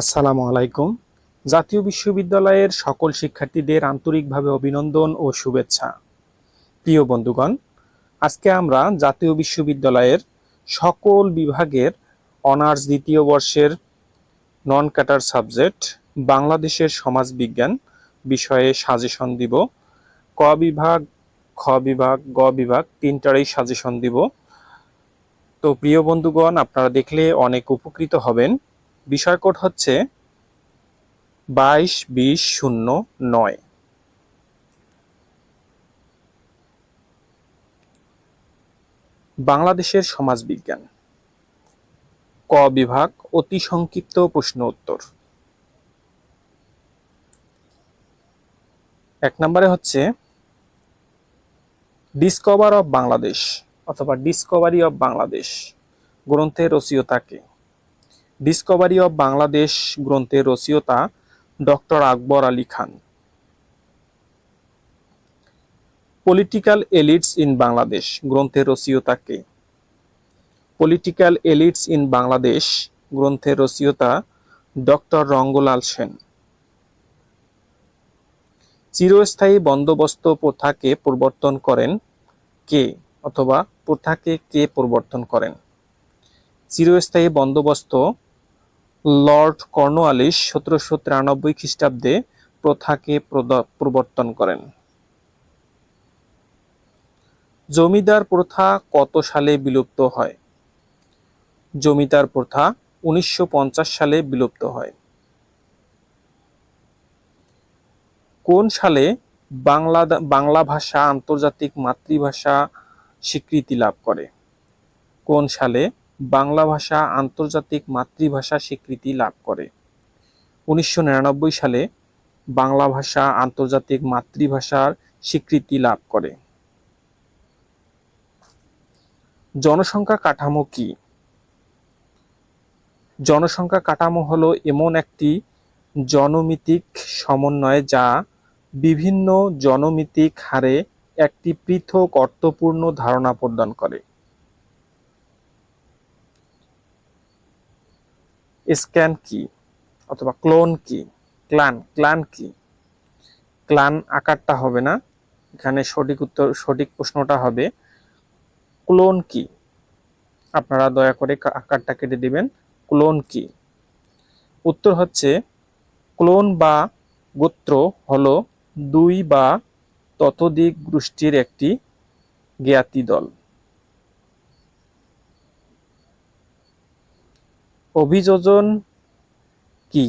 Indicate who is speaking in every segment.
Speaker 1: আসসালামু আলাইকুম। জাতীয় বিশ্ববিদ্যালয়ের সকল শিক্ষার্থীদের আন্তরিকভাবে অভিনন্দন ও শুভেচ্ছা। প্রিয় বন্ধুগণ, আজকে আমরা জাতীয় বিশ্ববিদ্যালয়ের সকল বিভাগের অনার্স দ্বিতীয় বর্ষের নন ক্যাটার সাবজেক্ট বাংলাদেশের সমাজবিজ্ঞান বিষয়ে সাজেশন দিব। ক বিভাগ, খ বিভাগ, গ বিভাগ, তিনটারই সাজেশন দিব। তো প্রিয় বন্ধুগণ, আপনারা দেখলে অনেক উপকৃত হবেন। বিষয় কোড হচ্ছে বাইশ বিশ শূন্য নয়। বাংলাদেশের সমাজবিজ্ঞান। ক বিভাগ, অতি সংক্ষিপ্ত প্রশ্ন উত্তর। এক নম্বরে হচ্ছে ডিসকভার অফ বাংলাদেশ অথবা ডিসকভারি অফ বাংলাদেশ গ্রন্থের রচয়িতাকে ডিসকভারি অব বাংলাদেশ গ্রন্থের রচয়িতা doctor Akbar Ali Khan. Political elites in Bangladesh গ্রন্থের রচয়িতা কে? পলিটিক্যাল এলিটস ইন বাংলাদেশ গ্রন্থের রচয়িতা ডক্টর রঙ্গলাল সেন। চিরস্থায়ী বন্দোবস্ত প্রথাকে প্রবর্তন করেন কে? অথবা প্রথাকে কে প্রবর্তন করেন? চিরস্থায়ী বন্দোবস্ত লর্ড কর্নওয়ালিস সতেরোশো তিরানব্বই খ্রিস্টাব্দে প্রথাকে প্রবর্তন করেন। জমিদার প্রথা কত সালে বিলুপ্ত হয়? জমিদার প্রথা উনিশশো পঞ্চাশ সালে বিলুপ্ত হয়। কোন সালে বাংলা বাংলা ভাষা আন্তর্জাতিক মাতৃভাষা স্বীকৃতি লাভ করে? কোন সালে বাংলা ভাষা আন্তর্জাতিক মাতৃভাষা স্বীকৃতি লাভ করে। উনিশশো নিরানব্বই সালে বাংলা ভাষা আন্তর্জাতিক মাতৃভাষার স্বীকৃতি লাভ করে। জনসংখ্যা কাঠামো কি? জনসংখ্যা কাঠামো হলো এমন একটি জনমিতিক সমন্বয় যা বিভিন্ন জনমিতিক হারে একটি পৃথক অর্থপূর্ণ ধারণা প্রদান করে। স্ক্যান কি? অথবা ক্লোন কি? ক্লান ক্লান কি? ক্লান আকারটা হবে না। এখানে সঠিক উত্তর, সঠিক প্রশ্নটা হবে, ক্লোন কি? আপনারা দয়া করে আকারটা কেটে দিবেন, ক্লোন কি? উত্তর হচ্ছে, ক্লোন বা গোত্র হল দুই বা ততোধিক গোষ্ঠীর একটি জ্ঞাতি দল। অভিযোজন কি?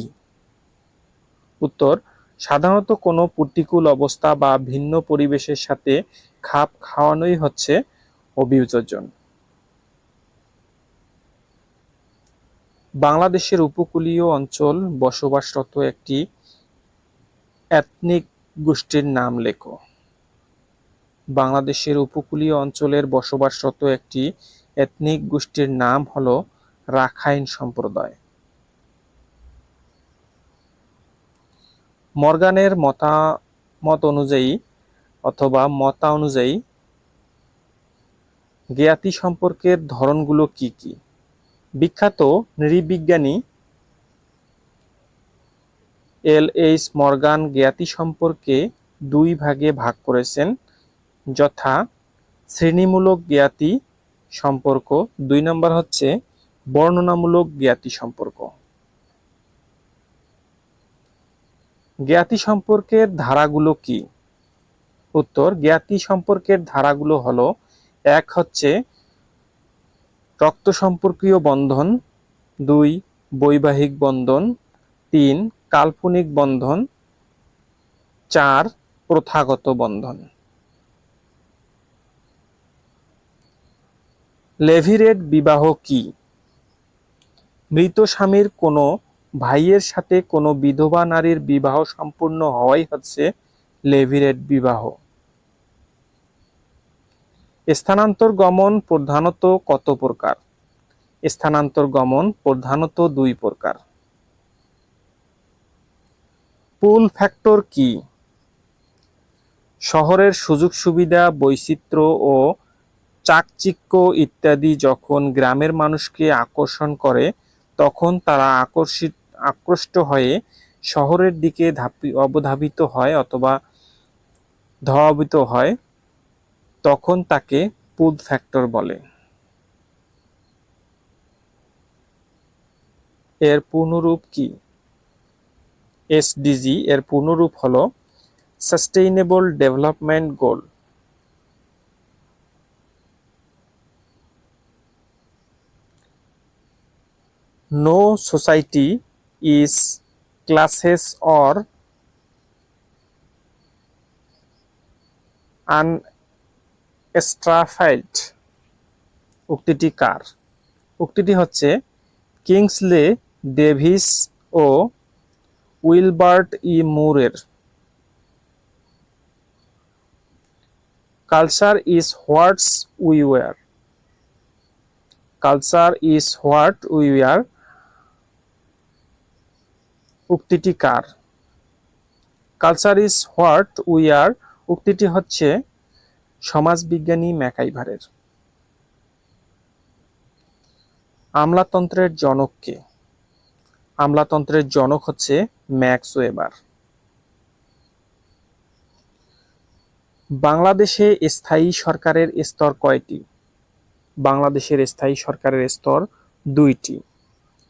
Speaker 1: উত্তর, সাধারণত কোনো প্রতিকূল অবস্থা বা ভিন্ন পরিবেশের সাথে খাপ খাওয়ানোই হচ্ছে অভিযোজন। বাংলাদেশের উপকূলীয় অঞ্চল বসবাসরত একটি এথনিক গোষ্ঠীর নাম লেখো। বাংলাদেশের উপকূলীয় অঞ্চলের বসবাসরত একটি এথনিক গোষ্ঠীর নাম হলো রাখাইন সম্প্রদায়। মর্গানের মতামত অনুযায়ী অথবা মতা অনুযায়ী জ্ঞাতি সম্পর্কের ধরনগুলো কি কি? বিখ্যাত নৃবিজ্ঞানী এল এইচ মর্গান জ্ঞাতি সম্পর্কে দুই ভাগে ভাগ করেছেন, যথা শ্রেণীমূলক জ্ঞাতি সম্পর্ক, দুই নম্বর হচ্ছে বর্ণনামূলক জ্ঞাতি সম্পর্ক। জ্ঞাতি সম্পর্কের ধারাগুলো কি? উত্তর, জ্ঞাতি সম্পর্কের ধারাগুলো হলো, এক হচ্ছে রক্ত সম্পর্কীয় বন্ধন, দুই বৈবাহিক বন্ধন, তিন কাল্পনিক বন্ধন, চার প্রথাগত বন্ধন। লেভিরেট বিবাহ কি? মৃত স্বামীর কোনো ভাইয়ের সাথে কোনো বিধবা নারীর বিবাহ সম্পূর্ণ হওয়াই হচ্ছে লেভিরেট বিবাহ। স্থানান্তর গমন প্রধানত কত প্রকার? স্থানান্তর গমন প্রধানত দুই প্রকার। পুল ফ্যাক্টর কি? শহরের সুযোগ সুবিধা, বৈচিত্র্য ও চাকচিক্য ইত্যাদি যখন গ্রামের মানুষকে আকর্ষণ করে তখন তারা আকর্ষিত, আকৃষ্ট হয়ে শহরের দিকে ধাপি, অবধাবিত হয় অথবা ধাবিত হয়, তখন তাকে পুল ফ্যাক্টর বলে। এর পূর্ণরূপ কি? এসডিজি এর পূর্ণরূপ হলো sustainable development goal. No society is classes or unstratified উক্তিটি কার? উক্তিটি হচ্ছে কিংসলে ডেভিস ও Wilbert E মুরের। Culture is what's we were. Culture is what we were. উক্তিটি কার? Culture is what we are উক্তিটি হচ্ছে সমাজবিজ্ঞানী ম্যাকাইভারের। আমলাতন্ত্রের জনক কে? আমলাতন্ত্রের জনক হচ্ছে ম্যাক্স ওয়েবার। বাংলাদেশে স্থায়ী সরকারের স্তর কয়টি? বাংলাদেশের স্থায়ী সরকারের স্তর দুইটি।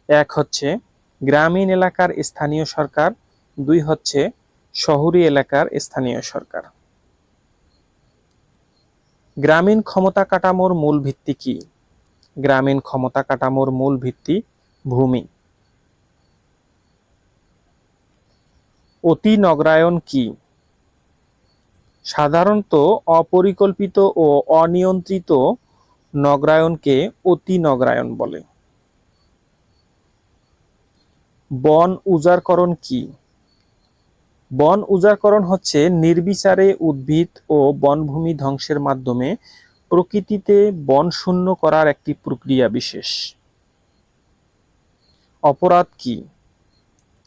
Speaker 1: এক হচ্ছে গ্রামীণ এলাকার স্থানীয় সরকার, দুই হচ্ছে শহরি এলাকার স্থানীয় সরকার। গ্রামীণ ক্ষমতা কাঠামোর মূল ভিত্তি কি? গ্রামীণ ক্ষমতা কাঠামোর মূল ভিত্তি ভূমি। অতি নগরায়ন কি? সাধারণত অপরিকল্পিত ও অনিয়ন্ত্রিত নগরায়নকে অতি নগরায়ন বলে। বন উজাড়করণ কি? বন উজাড়করণ হচ্ছে নির্বিচারে উদ্ভিদ ও বনভূমি ধ্বংসের মাধ্যমে প্রকৃতিতে বন শূন্য করার একটি প্রক্রিয়া বিশেষ। অপরাধ কি?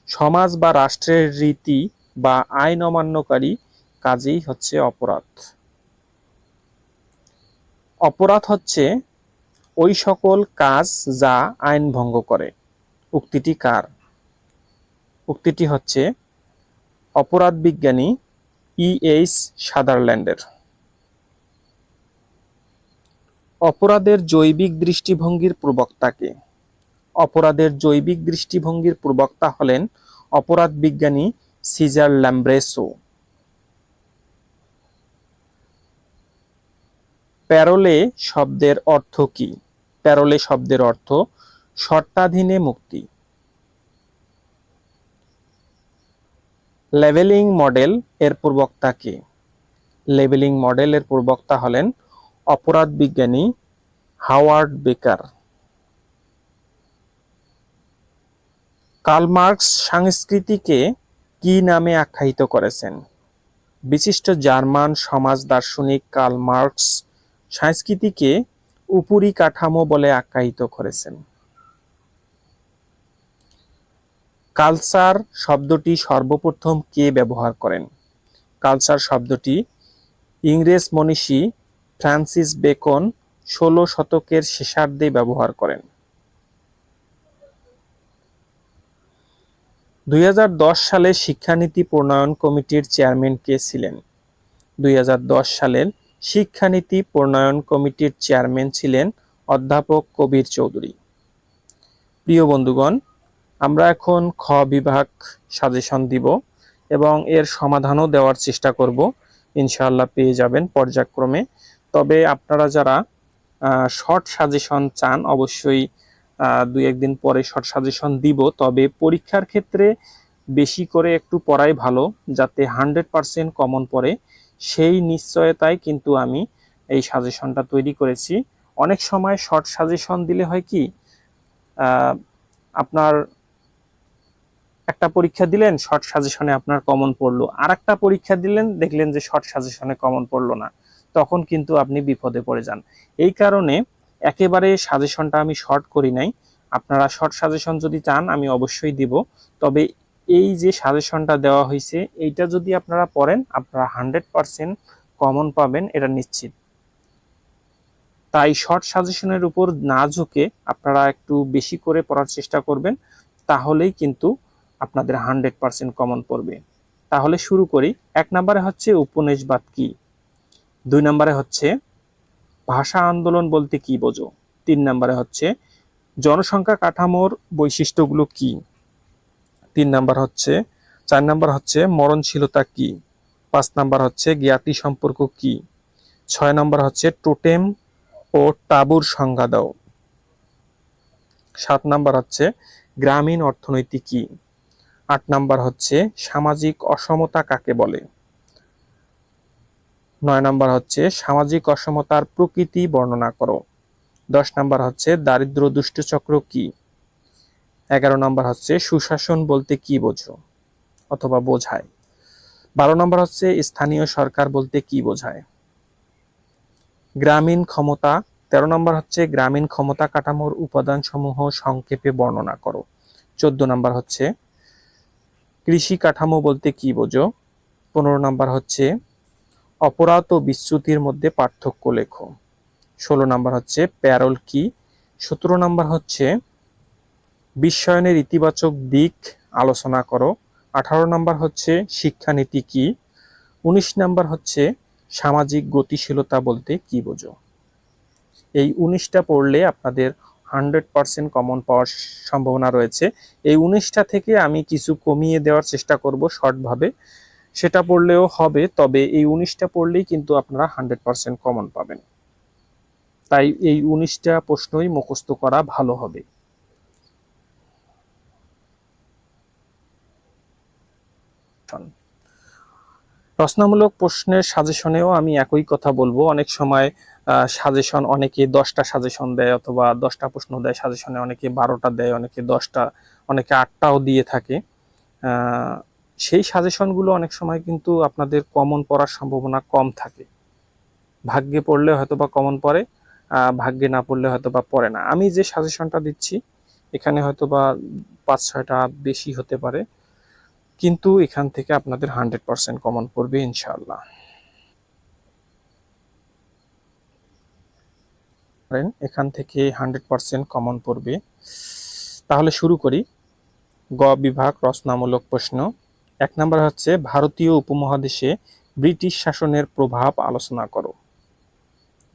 Speaker 1: সমাজ বা রাষ্ট্রের রীতি বা আইন অমান্যকারী কাজেই হচ্ছে অপরাধ। অপরাধ হচ্ছে ওই সকল কাজ যা আইন ভঙ্গ করে। উক্তিটি কার? উক্তিটি হচ্ছে, অপরাধ বিজ্ঞানী ই এইচ সাদারল্যান্ডের। অপরাধের জৈবিক দৃষ্টিভঙ্গির প্রবক্তাকে অপরাধের জৈবিক দৃষ্টিভঙ্গির প্রবক্তা হলেন অপরাধ বিজ্ঞানী সিজার ল্যাম্ব্রেসো। প্যারোলে শব্দের অর্থ কি? প্যারোলে শব্দের অর্থ শর্তাধীনে মুক্তি। লেভেলিং মডেল এর প্রবক্তা কে? লেভেলিং মডেল এর প্রবক্তা হলেন অপরাধ বিজ্ঞানী হাওয়ার্ড বেকার। কার্ল মার্কস সংস্কৃতিকে কি নামে আখ্যায়িত করেছেন? বিশিষ্ট জার্মান সমাজ দার্শনিক কার্ল মার্কস সংস্কৃতিকে উপরি কাঠামো বলে আখ্যায়িত করেছেন। কালচার শব্দটি সর্বপ্রথম কে ব্যবহার করেন? কালচার শব্দটি ইংরেজ মনীষী ফ্রান্সিস বেকন ষোলো শতকের শেষার্ধে ব্যবহার করেন। দুই হাজার দশ সালে শিক্ষানীতি প্রণয়ন কমিটির চেয়ারম্যান কে ছিলেন? দুই হাজার দশ সালের শিক্ষানীতি প্রণয়ন কমিটির চেয়ারম্যান ছিলেন অধ্যাপক কবির চৌধুরী। প্রিয় বন্ধুগণ আমরা এখন খ বিভাগ সাজেশন দিব এবং এর সমাধানও দেওয়ার চেষ্টা করব। ইনশাআল্লাহ পেয়ে যাবেন পর্যায়ক্রমে। তবে আপনারা যারা শর্ট সাজেশন চান, অবশ্যই দুই একদিন পরে শর্ট সাজেশন দিব। তবে পরীক্ষার ক্ষেত্রে বেশি করে একটু পড়াই ভালো, যাতে হান্ড্রেড পারসেন্ট কমন পড়ে। সেই নিশ্চয়তায় কিন্তু আমি এই সাজেশনটা তৈরি করেছি। অনেক সময় শর্ট সাজেশন দিলে হয় কি আপনার একটা পরীক্ষা দিলেন শর্ট সাজেশনে আপনার কমন পড়ল। আর একটা পরীক্ষা দিলেন, দেখলেন যে শর্ট সাজেশনে কমন পড়ল না। তখন কিন্তু আপনি বিপদে পড়ে যান। এই কারণে একেবারে সাজেশনটা আমি শর্ট করি নাই। আপনারা শর্ট সাজেশন যদি চান, আমি অবশ্যই দিব। তবে এই যে সাজেশনটা দেওয়া হয়েছে এইটা যদি আপনারা পড়েন, আপনারা হান্ড্রেড পারসেন্ট কমন পাবেন, এটা নিশ্চিত। তাই শর্ট সাজেশনের উপর না ঝুঁকে আপনারা একটু বেশি করে পড়ার চেষ্টা করবেন, তাহলেই কিন্তু আপনাদের হান্ড্রেড পার্সেন্ট কমন পড়বে। তাহলে শুরু করি। এক নম্বরে হচ্ছে উপনিষবাদ কি? দুই নম্বরে হচ্ছে ভাষা আন্দোলন বলতে কি বোঝো? তিন নম্বরে হচ্ছে জনসংখ্যা কাঠামোর বৈশিষ্ট্যগুলো কি? তিন নাম্বার হচ্ছে, চার নাম্বার হচ্ছে মরণশীলতা কি? পাঁচ নাম্বার হচ্ছে জ্ঞাতি সম্পর্ক কি? ছয় নাম্বার হচ্ছে টোটেম ও টাবুর সংজ্ঞা দাও। সাত নাম্বার হচ্ছে গ্রামীণ অর্থনীতি কি? আট নাম্বার হচ্ছে সামাজিক অসমতা কাকে বলে? নয় নাম্বার হচ্ছে সামাজিক অসমতার প্রকৃতি বর্ণনা করো। দশ নাম্বার হচ্ছে দারিদ্র দুষ্টচক্র কি? এগারো নাম্বার হচ্ছে সুশাসন বলতে কি বোঝো অথবা বোঝায়। বারো নম্বর হচ্ছে স্থানীয় সরকার বলতে কি বোঝায়? গ্রামীণ ক্ষমতা। তেরো নম্বর হচ্ছে গ্রামীণ ক্ষমতা কাঠামোর উপাদান সমূহ সংক্ষেপে বর্ণনা করো। চোদ্দ নম্বর হচ্ছে কৃষি কাঠামো বলতে কি বোঝো? পনেরো নাম্বার হচ্ছে, অপরাধ ও বিচ্যুতির মধ্যে পার্থক্য লেখো। ষোলো নাম্বার হচ্ছে, প্যারল কি? সতেরো নাম্বার হচ্ছে, বিশ্বায়নের ইতিবাচক দিক আলোচনা করো। আঠারো নাম্বার হচ্ছে, শিক্ষানীতি কি? উনিশ নাম্বার হচ্ছে, সামাজিক গতিশীলতা বলতে কি বোঝো? এই উনিশটা পড়লে আপনাদের হান্ড্রেড পার্সেন্ট কমন পাওয়ার সম্ভাবনা রয়েছে। এই উনিশটা থেকে আমি কিছু কমিয়ে দেওয়ার চেষ্টা করব শর্টভাবে সেটা পড়লেও হবে, তবে এই উনিশটা পড়লেই কিন্তু আপনারা হান্ড্রেড পার্সেন্ট কমন পাবেন। তাই এই উনিশটা প্রশ্নই মুখস্থ করা ভালো হবে। রচনামূলক প্রশ্নের সাজেশনেও আমি একই কথা বলব। অনেক সময় সাজেশন অনেকে দশটা সাজেশন দেয় অথবা দশটা প্রশ্ন দেয়, সাজেশনে অনেকে বারোটা দেয়, অনেকে দশটা, অনেকে আটটাও দিয়ে থাকে। সেই সাজেশনগুলো অনেক সময় কিন্তু আপনাদের কমন পড়ার সম্ভাবনা কম থাকে। ভাগ্যে পড়লে হয়তো বা কমন পড়ে ভাগ্যে না পড়লে হয়তো বা পড়ে না। আমি যে সাজেশনটা দিচ্ছি, এখানে হয়তো বা পাঁচ ছয়টা বেশি হতে পারে। কিন্তু এখান থেকে আপনাদের হান্ড্রেড পার্সেন্ট কমন পড়বে ইনশাল্লাহ এখান থেকে হান্ড্রেড পার্সেন্ট কমন পড়বে তাহলে শুরু করি। গ বিভাগ রচনামূলক প্রশ্ন। এক নম্বর হচ্ছে, ভারতীয় উপমহাদেশে ব্রিটিশ শাসনের প্রভাব আলোচনা করো।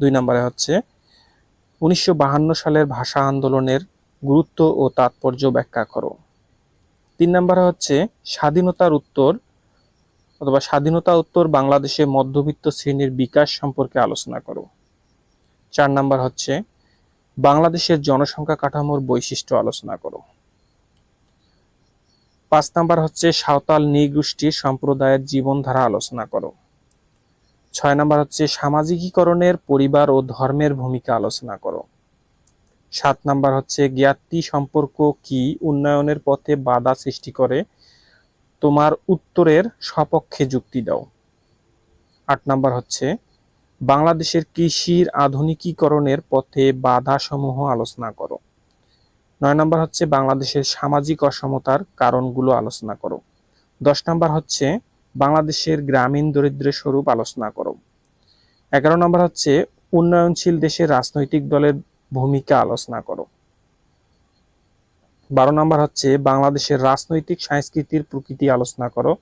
Speaker 1: দুই নম্বরে হচ্ছে, উনিশশো সালের ভাষা আন্দোলনের গুরুত্ব ও তাৎপর্য ব্যাখ্যা করো। তিন নম্বরে হচ্ছে স্বাধীনতার উত্তর অথবা স্বাধীনতা উত্তর বাংলাদেশে মধ্যবিত্ত শ্রেণির বিকাশ সম্পর্কে আলোচনা করো। চার নাম্বার হচ্ছে বাংলাদেশের জনসংখ্যা কাঠামোর বৈশিষ্ট্য আলোচনা করো। পাঁচ নাম্বার হচ্ছে সাঁওতাল নৃগোষ্ঠীর সম্প্রদায়ের জীবনধারা আলোচনা করো। ছয় নাম্বার হচ্ছে সামাজিকীকরণের পরিবার ও ধর্মের ভূমিকা আলোচনা করো। সাত নাম্বার হচ্ছে, জ্ঞাতি সম্পর্ক কি? উন্নয়নের পথে বাধা সৃষ্টি করে। তোমার উত্তরের সপক্ষে যুক্তি দাও। আট নাম্বার হচ্ছে, বাংলাদেশের কৃষির আধুনিকীকরণের পথে বাধা সমূহ আলোচনা করো। নয় নম্বর হচ্ছে, বাংলাদেশের সামাজিক অসমতার কারণগুলো আলোচনা করো। দশ নম্বর হচ্ছে, বাংলাদেশের গ্রামীণ দরিদ্রের স্বরূপ আলোচনা করো। এগারো নম্বর হচ্ছে, উন্নয়নশীল দেশের রাজনৈতিক দলের ভূমিকা আলোচনা করো। বারো নম্বর হচ্ছে বাংলাদেশের রাজনৈতিক সংস্কৃতির প্রকৃতি আলোচনা করো।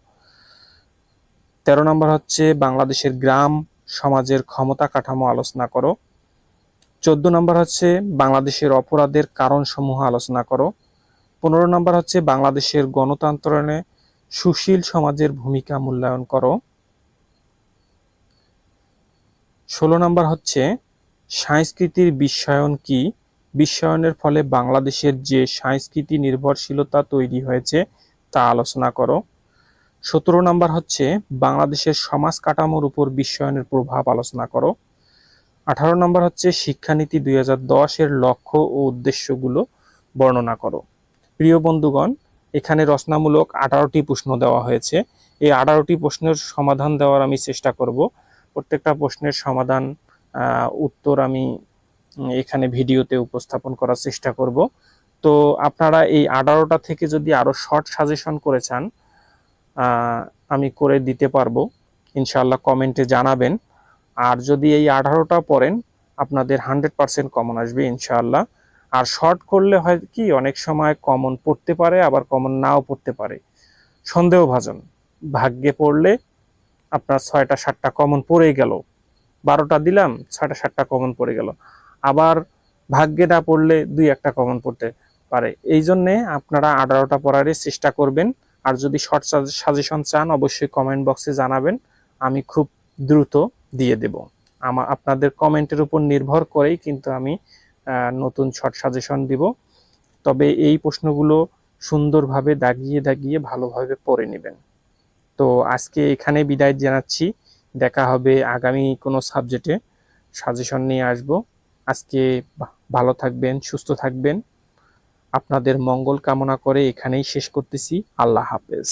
Speaker 1: তেরো নম্বর হচ্ছে বাংলাদেশের গ্রাম, সমাজের ক্ষমতা কাঠামো আলোচনা করো। চোদ্দ নম্বর হচ্ছে বাংলাদেশের অপরাধের কারণ সমূহ আলোচনা করো। পনেরো নম্বর হচ্ছে বাংলাদেশের গণতন্ত্রণে সুশীল সমাজের ভূমিকা মূল্যায়ন করো। ষোলো নম্বর হচ্ছে সংস্কৃতির বিশ্বায়ন কি? বিশ্বায়নের ফলে বাংলাদেশের যে সংস্কৃতি নির্ভরশীলতা তৈরি হয়েছে, তা আলোচনা করো। সতেরো নম্বর হচ্ছে বাংলাদেশের সমাজ কাঠামোর উপর বিশ্বায়নের প্রভাব আলোচনা করো। আঠারো নম্বর হচ্ছে শিক্ষানীতি দুই এর লক্ষ্য ও উদ্দেশ্যগুলো বর্ণনা করো। প্রিয় বন্ধুগণ, এখানে রচনামূলক আঠারোটি প্রশ্ন দেওয়া হয়েছে। এই আঠারোটি প্রশ্নের সমাধান দেওয়ার আমি চেষ্টা করব। প্রত্যেকটা প্রশ্নের সমাধান উত্তর আমি এখানে ভিডিওতে উপস্থাপন করার চেষ্টা করব। তো আপনারা এই আঠারোটা থেকে যদি আরও শর্ট সাজেশন করে চান আমি করে দিতে পারব। ইনশাল্লাহ কমেন্টে জানাবেন। আর যদি এই আঠারোটা পড়েন, আপনাদের হান্ড্রেড পার্সেন্ট কমন আসবে ইনশাল্লাহ আর শর্ট করলে হয় কি, অনেক সময় কমন পড়তে পারে, আবার কমন নাও পড়তে পারে। সন্দেহভাজন। ভাগ্যে পড়লে আপনার ছয়টা, সাতটা কমন পড়ে গেল। বারোটা দিলাম ছটা সাতটা কমন পড়ে গেল। আবার ভাগ্যে না পড়লে দুই একটা কমন পড়তে পারে। এই জন্যে আপনারা আঠারোটা পড়ারই চেষ্টা করবেন। আর যদি শর্ট সাজেশন চান, অবশ্যই কমেন্ট বক্সে জানাবেন। আমি খুব দ্রুত দিয়ে দেব। আমার আপনাদের কমেন্টের উপর নির্ভর করেই কিন্তু আমি নতুন শর্ট সাজেশন দিব। তবে এই প্রশ্নগুলো সুন্দরভাবে দাগিয়ে দাগিয়ে ভালোভাবে পড়ে নেবেন। তো আজকে এখানে বিদায় জানাচ্ছি। দেখা হবে আগামী কোনো সাবজেক্টে। সাজেশন নিয়ে আসব। আজকে ভালো থাকবেন, সুস্থ থাকবেন। আপনাদের মঙ্গল কামনা করে এখানেই শেষ করতেছি। আল্লাহ হাফেজ।